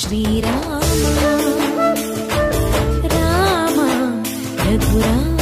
Shriram Ram Raghuram